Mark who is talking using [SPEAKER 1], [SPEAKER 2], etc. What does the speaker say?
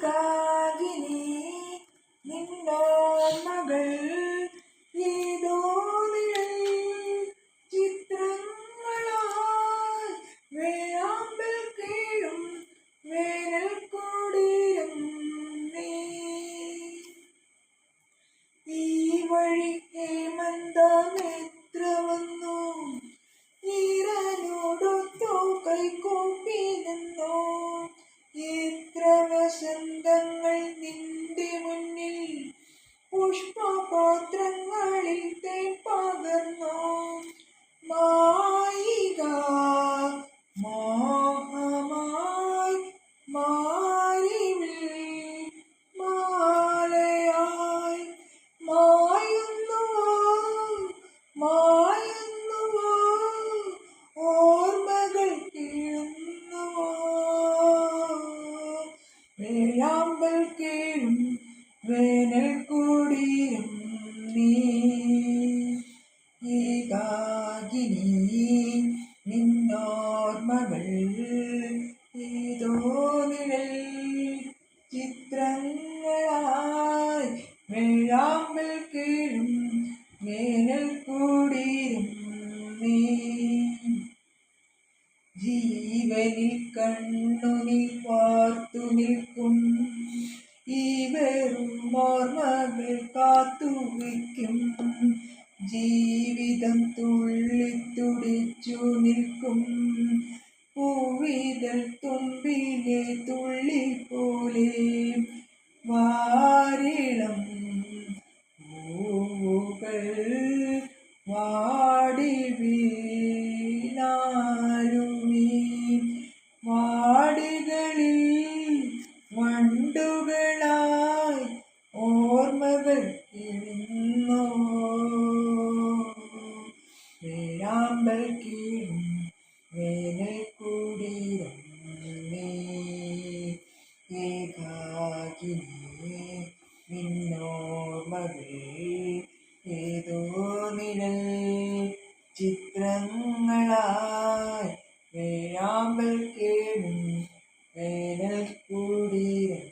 [SPEAKER 1] God. വേനൽ കൂടിയും നീ ഏകാകിനി നിന്നോർമ്മകൾ ഏതോ നിഴൽ ചിത്രങ്ങളായി വെള്ളാമ്പൽ കീഴും വേനൽ കൂടിയും നീ. ജീവനിൽ കണ്ണുനിൽ പാർത്തു നിൽക്കും ഈ വെറും ഓർമ്മകൾ കാത്തുവയ്ക്കും. ജീവിതം തുള്ളിത്തുടിച്ചു നിൽക്കും. പൂവിതൽ തുമ്പിലെ തുള്ളി കിഴുന്നു വേഴാമ്പൽ കീഴും വേനൽ കൂടിയും നീ ഏകാകിനി നിന്നോർമ്മകൾ ഏതോ നിഴൽ ചിത്രങ്ങളായി വേഴാമ്പൽ കേടും വേനൽ കൂടിയും